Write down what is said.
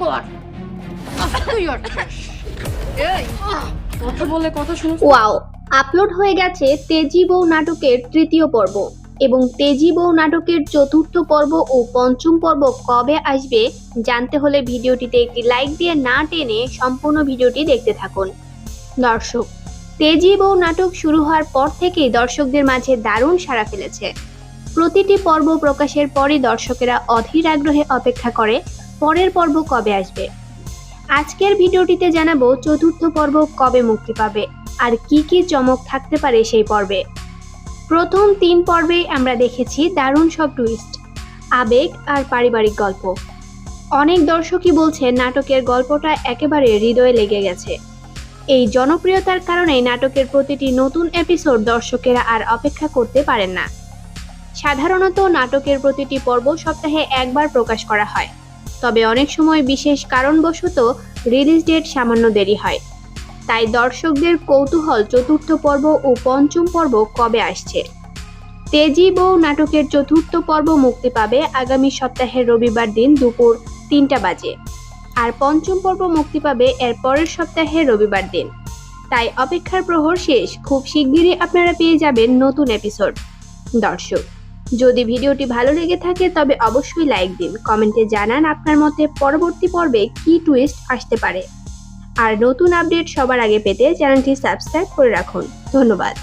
কর। তুই আছিস এই। কথা বলে কথা শুনে ওয়াও আপলোড হয়ে গেছে তেজি বউ নাটকের তৃতীয় পর্ব এবং তেজি বউ নাটকের চতুর্থ পর্ব ও পঞ্চম পর্ব কবে আসবে জানতে হলে ভিডিওটিতে একটি লাইক দিয়ে না টেনে সম্পূর্ণ ভিডিওটি দেখতে থাকুন। দর্শক তেজি বউ নাটক শুরু হওয়ার পর থেকেই দর্শকদের মাঝে দারুণ সাড়া ফেলেছে। প্রতিটি পর্ব প্রকাশের পরই দর্শকেরা অধীর আগ্রহে অপেক্ষা করে পরের পর্ব কবে আসবে? আজকের ভিডিওটিতে জানাব চতুর্থ পর্ব কবে মুক্তি পাবে? আর কি কি চমক থাকতে পারে সেই পর্বে? প্রথম তিন পর্বে আমরা দেখেছি দারুণ সব টুইস্ট আবেগ আর পারিবারিক গল্প। অনেক দর্শকই বলছে নাটকের গল্পটা একেবারে হৃদয়ে লেগে গেছে। এই জনপ্রিয়তার কারণেই নাটকের প্রতিটি নতুন এপিসোড দর্শকেরা আর অপেক্ষা করতে পারেন না। সাধারণত নাটকের প্রতিটি পর্ব সপ্তাহে একবার প্রকাশ করা হয়। তবে অনেক সময় বিশেষ কারণবশত রিলিজ ডেট সামান্য দেরি হয়। তাই দর্শকদের কৌতূহল চতুর্থ পর্ব ও পঞ্চম পর্ব কবে আসছে? তেজি বউ নাটকের চতুর্থ পর্ব মুক্তি পাবে আগামী সপ্তাহের রবিবার দিন দুপুর তিনটা বাজে। আর পঞ্চম পর্ব মুক্তি পাবে এর পরের সপ্তাহের রবিবার দিন। তাই অপেক্ষার প্রহর শেষ। খুব শিগগিরই আপনারা পেয়ে যাবেন নতুন এপিসোড দর্শক যদি ভিডিওটি ভালো লেগে থাকে, তবে অবশ্যই লাইক দিন। কমেন্টে জানান আপনার মতে পরবর্তী পর্বে কি টুইস্ট আসতে পারে। আর নতুন আপডেট সবার আগে পেতে চ্যানেলটি সাবস্ক্রাইব করে রাখুন। ধন্যবাদ।